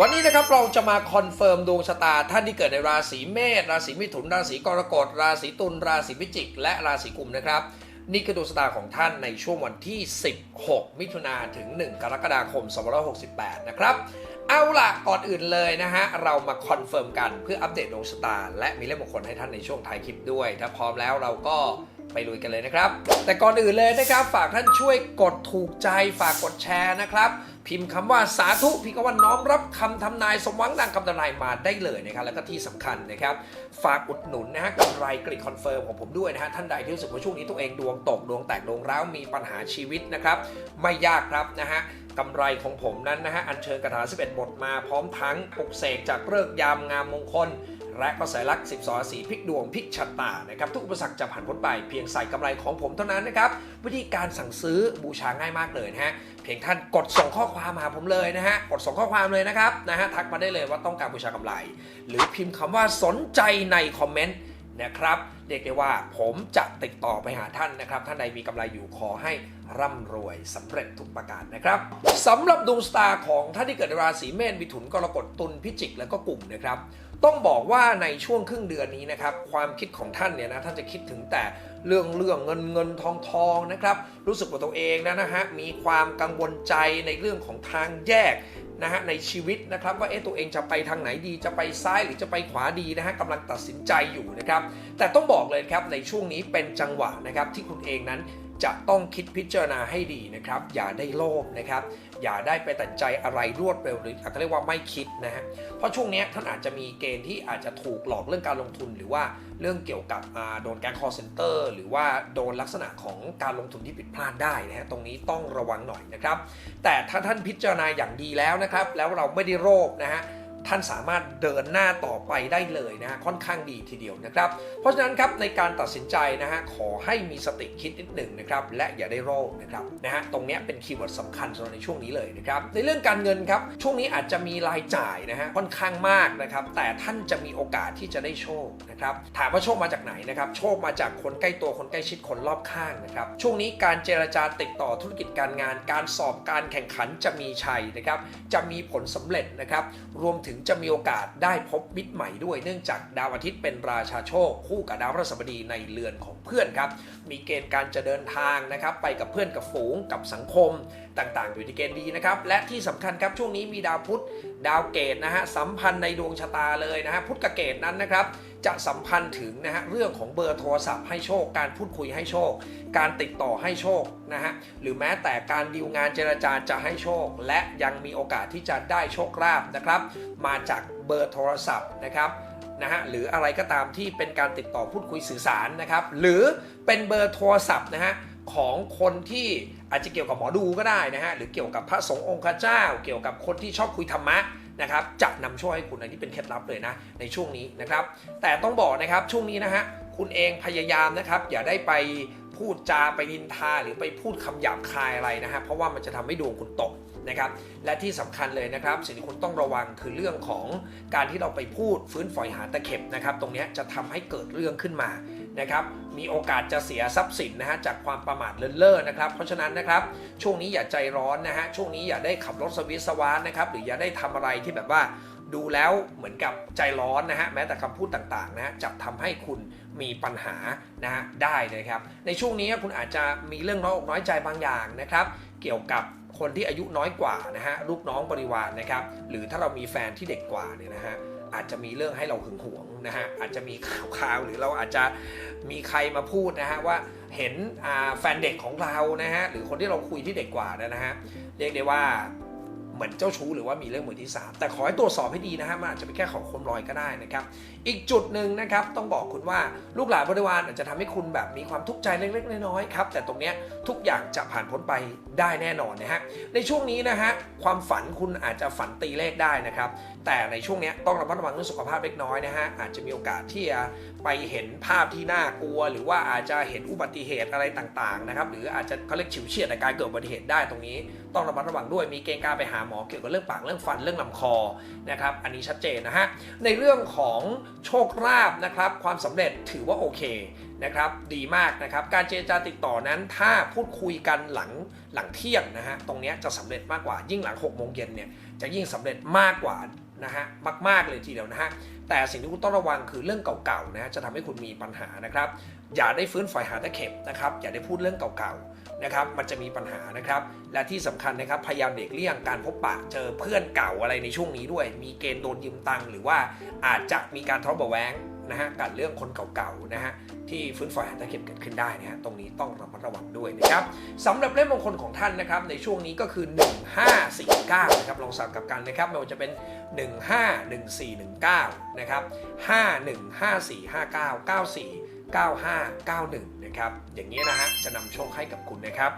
วันนี้นะครับเราจะมาคอนเฟิร์มดวงชะตาท่านที่เกิดในราศีเมษราศีมิถุน ราศีกรกฎราศีตุลราศีพิจิก และราศีกุมนะครับ นี่คือดวงชะตาของท่านในช่วงวันที่ 16 มิถุนาถึง 1 กรกฎาคม 2568 นะครับ เอาล่ะก่อนอื่นเลยนะฮะ เรามาคอนเฟิร์มกันเพื่ออัปเดตดวงชะตา และมีเลขมงคลให้ท่านในช่วงท้ายคลิปด้วย ถ้าพร้อมแล้วเราก็ ไปลุยกันเลยนะครับ แต่ก่อนอื่นเลยนะครับ ฝากท่านช่วยกดถูกใจฝากกดแชร์นะครับ พิมพ์คำว่าสาธุพิมพ์คำว่าน้อมรับคำทำนายสมหวังดังคำทำนายมาได้เลยนะครับแล้วก็ที่สำคัญนะครับ ฝากอุดหนุนนะฮะกำไรกริดคอนเฟิร์มของผมด้วยนะฮะท่านใดที่รู้สึกว่าช่วงนี้ตัวเองดวงตกดวงแตกดวงร้าวมีปัญหาชีวิตนะครับ ไม่ยากครับนะฮะกำไรของผมนั้นนะฮะอัญเชิญคาถา11บทมาพร้อมทั้งปลุกเสกจากเลิกยามงามมงคล และก็สายลักษณ์12ราศีพลิกดวงพลิกชะตานะครับทุกอุปสรรคจะผ่านพ้นไปเพียงใส่กำไรของผมเท่านั้นนะครับวิธีการสั่งซื้อบูชาง่ายมากเลยนะฮะเพียงท่านกดส่งข้อความมาหาผมเลยนะฮะกดส่งข้อความเลยนะครับนะฮะทักมาได้เลยว่าต้องการบูชากำไร หรือพิมพ์คำว่าสนใจในคอมเมนต์ นะครับเรียกได้ว่าผมจะติดต่อไปหาท่านนะครับ ท่านใดมีกำไรอยู่ขอให้ร่ำรวยสำเร็จทุกประการนะครับสำหรับดวงสตาร์ของท่านที่เกิดราศีเมษมิถุนกรกฎตุลพิจิก และก็กลุ่มนะครับ ต้องบอกว่าในช่วงครึ่งเดือนนี้นะครับ ความคิดของท่านเนี่ยนะท่านจะคิดถึงแต่เรื่องเรื่องเงินเงินทองทองนะครับ รู้สึกว่าตัวเองนะนะฮะมีความกังวลใจในเรื่องของทางแยก นะฮะในชีวิตนะครับว่าเอ๊ะตัวเองจะไปทางไหนดีจะไปซ้ายหรือจะไปขวาดีนะฮะกำลังตัดสินใจอยู่นะครับแต่ต้องบอกเลยครับในช่วงนี้เป็นจังหวะนะครับที่คุณเองนั้น จะต้องคิดพิจารณาให้ดีนะครับ อย่าได้โลภนะครับ อย่าได้ไปตัดใจอะไรรวดเร็วหรือเขาเรียกว่าไม่คิดนะฮะเพราะช่วงนี้ท่านอาจจะมีเกณฑ์ที่อาจจะถูกหลอกเรื่องการลงทุน หรือว่าเรื่องเกี่ยวกับโดนแก๊งคอร์เซนเตอร์หรือว่าโดนลักษณะของการลงทุนที่ผิดพลาดได้นะฮะตรงนี้ต้องระวังหน่อยนะครับ แต่ถ้าท่านพิจารณาอย่างดีแล้วนะครับ แล้วเราไม่ได้โรคนะฮะ ท่านสามารถเดินหน้าต่อไปได้เลยนะฮะค่อนข้างดีทีเดียวนะครับ เพราะฉะนั้นครับในการตัดสินใจนะฮะขอให้มีสติคิดนิดหนึ่งนะครับและอย่าได้โรคนะครับนะฮะตรงนี้เป็นคีย์เวิร์ดสำคัญสำหรับในช่วงนี้เลยนะครับในเรื่องการเงินครับช่วงนี้อาจจะมีรายจ่ายนะฮะค่อนข้างมากนะครับแต่ท่านจะมีโอกาสที่จะได้โชคนะครับถามว่าโชคมาจากไหนนะครับโชคมาจากคนใกล้ตัวคนใกล้ชิดคนรอบข้างนะครับช่วงนี้การเจรจาติดต่อธุรกิจการงาน การสอบการแข่งขันจะมีชัยนะครับจะมีผลสำเร็จนะครับรวมถึงจะมีโอกาสได้พบมิตรใหม่ด้วย เนื่องจากดาวอาทิตย์เป็นราชาโชค คู่กับดาวพฤหัสบดีในเรือนของเพื่อนครับ มีเกณฑ์การจะเดินทางนะครับ ไปกับเพื่อนกับฝูงกับสังคมต่างๆ อยู่ในเกณฑ์ดีนะครับ และที่สำคัญครับช่วงนี้มีดาวพุธดาวเกตนะฮะสัมพันธ์ในดวงชะตาเลยนะฮะพุธกับเกตนั้นนะครับ จะสัมพันธ์ถึงนะฮะเรื่องของเบอร์โทรศัพท์ให้โชค การพูดคุยให้โชค การติดต่อให้โชคนะฮะหรือแม้แต่การดีลงานเจรจาจะให้โชค และยังมีโอกาสที่จะได้โชคลาภนะครับ มาจากเบอร์โทรศัพท์นะครับนะฮะหรืออะไรก็ตามที่เป็นการติดต่อพูดคุยสื่อสารนะครับ หรือเป็นเบอร์โทรศัพท์นะฮะ ของคนที่อาจจะเกี่ยวกับหมอดูก็ได้นะฮะหรือเกี่ยวกับพระสงฆ์องค์เจ้า เกี่ยวกับคนที่ชอบคุยธรรมะนะครับจะนำโชคให้คุณอันนี้เป็นเคล็ดลับเลยนะในช่วงนี้นะครับ แต่ต้องบอกนะครับช่วงนี้นะฮะคุณเองพยายามนะครับ อย่าได้ไปพูดจาไปนินทาหรือไปพูดคำหยาบคายอะไรนะฮะเพราะว่ามันจะทำให้ดวงคุณตก นะครับ และที่สำคัญเลยนะครับ สิ่งที่คุณต้องระวังคือเรื่องของการที่เราไปพูดฟื้นฝอยหาตะเข็บนะครับ ตรงนี้จะทำให้เกิดเรื่องขึ้นมานะครับ มีโอกาสจะเสียทรัพย์สินนะฮะจากความประมาทเลินเล่อนะครับ เพราะฉะนั้นนะครับ ช่วงนี้อย่าใจร้อนนะฮะ ช่วงนี้อย่าได้ขับรถสวิสสวานนะครับ หรืออย่าได้ทำอะไรที่แบบว่าดูแล้วเหมือนกับใจร้อนนะฮะแม้แต่คำพูดต่างๆนะฮะจะทำให้คุณมีปัญหานะฮะได้นะครับ ในช่วงนี้คุณอาจจะมีเรื่องน้อยอกน้อยใจบางอย่างนะครับ เกี่ยวกับ คนที่อายุน้อยกว่านะฮะลูกน้องบริวารนะครับ หรือถ้าเรามีแฟนที่เด็กกว่าเนี่ยนะฮะอาจจะมีเรื่องให้เราหึงหวงนะฮะอาจจะมีข่าวๆหรือเราอาจจะมีใครมาพูดนะฮะว่าเห็นแฟนเด็กของเรานะฮะหรือคนที่เราคุยที่เด็กกว่านะฮะเรียกได้ว่า เหมือนเจ้าชู้หรือว่ามีเรื่องมือที่ 3 แต่ขอให้ตรวจสอบให้ดีนะฮะมันอาจจะเป็นแค่ของคนลอยก็ได้นะครับอีกจุดหนึ่งนะครับต้องบอกคุณว่าลูกหลานบริวารอาจจะทำให้คุณแบบมีความทุกข์ใจเล็กๆน้อยๆครับแต่ตรงเนี้ยทุกอย่างจะผ่านพ้นไปได้แน่นอนนะฮะในช่วงนี้นะฮะความฝันคุณอาจจะฝันตีเลขได้นะครับแต่ในช่วงเนี้ยต้องระมัดระวังเรื่องสุขภาพเล็กน้อยนะฮะอาจจะมีโอกาสที่จะไปเห็นภาพที่น่ากลัว หรือว่าอาจจะเห็นอุบัติเหตุอะไรต่างๆนะครับหรืออาจจะเขาเรียกฉิวเฉียดในการเกิดอุบัติเหตุได้ตรงนี้ ต้องระมัดระวังด้วย มีเกณฑ์การไปหาหมอเกี่ยวกับเรื่องปากเรื่องฟันเรื่องลำคอนะครับ อันนี้ชัดเจนนะฮะ ในเรื่องของโชคลาภนะครับ ความสำเร็จถือว่าโอเคนะครับ ดีมากนะครับ การเจรจาติดต่อนั้น ถ้าพูดคุยกันหลังหลังเที่ยงนะฮะ ตรงนี้จะสำเร็จมากกว่า ยิ่งหลัง6โมงเย็นเนี่ย จะยิ่งสำเร็จมากกว่า นะฮะมากๆเลยทีเดียวนะฮะแต่สิ่งที่คุณต้องระวังคือเรื่องเก่าๆนะจะทำให้คุณมีปัญหานะครับ อย่าได้ฟื้นฝอยหาตะเข็บนะครับอย่าได้พูดเรื่องเก่าๆนะครับมันจะมีปัญหานะครับ และที่สำคัญนะครับพยายามเด็กเลี่ยงการพบปะเจอเพื่อนเก่าอะไรในช่วงนี้ด้วย มีเกณฑ์โดนยืมตังค์หรือว่าอาจจะมีการทะเลาะเบาะแวง นะฮะกับเรื่องคนเก่าๆนะฮะที่ฟื้นฝอยหาตะเข็บเกิดขึ้นได้นะฮะตรงนี้ต้องระมัดระวังด้วยนะครับสำหรับเลขมงคลของท่านนะครับในช่วงนี้ก็คือ 1549นะครับลองสับกับกันนะครับไม่ว่าจะเป็น 151419นะครับ51545994 9591นะครับอย่างนี้นะฮะจะนำโชคให้กับคุณนะครับ